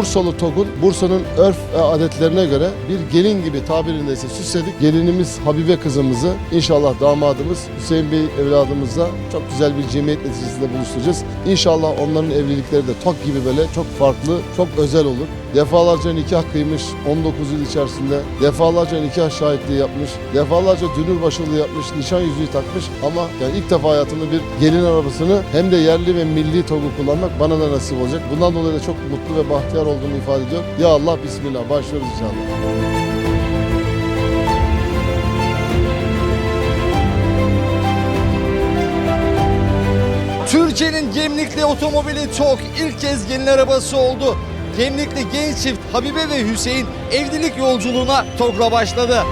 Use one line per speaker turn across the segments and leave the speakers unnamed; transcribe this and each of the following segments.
Bursalı TOG'un Bursa'nın örf ve adetlerine göre bir gelin gibi tabirindeyse süsledik. Gelinimiz Habibe kızımızı inşallah damadımız Hüseyin Bey evladımızla çok güzel bir cemiyet neticesinde buluşturacağız. İnşallah onların evlilikleri de TOG gibi böyle çok farklı, çok özel olur. Defalarca nikah kıymış 19 yıl içerisinde. Defalarca nikah şahitliği yapmış. Defalarca dünür başılığı yapmış. Nişan yüzüğü takmış. Ama yani ilk defa hayatımda bir gelin arabasını hem de yerli ve milli TOG'u kullanmak bana da nasip olacak. Bundan dolayı da çok mutlu ve bahtiyar olduğumu ifade ediyor. Ya Allah Bismillah başlıyoruz inşallah.
Türkiye'nin Gemlikli otomobili TOG ilk kez gelin arabası oldu. Gemlikli genç çift Habibe ve Hüseyin evlilik yolculuğuna TOG'la başladı.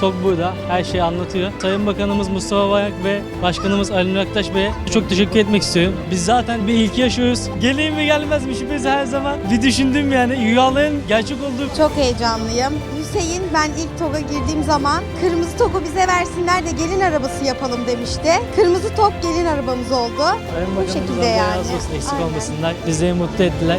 TOG burada her şeyi anlatıyor. Sayın Bakanımız Mustafa Bayak ve Başkanımız Ali Nur Aktaş Bey'e çok teşekkür etmek istiyorum. Biz zaten bir ilki yaşıyoruz. Geleyim mi gelmez mi şüphesiz her zaman. Bir düşündüm yani rüyaların gerçek olduğu
Çok heyecanlıyım. Hüseyin ben ilk TOG'a girdiğim zaman kırmızı TOG'u bize versinler de gelin arabası yapalım demişti. Kırmızı TOG gelin arabamız oldu.
Sayın
Bu şekilde yani.
eksik
Aynen.
olmasınlar. Bizleri mutlu ettiler.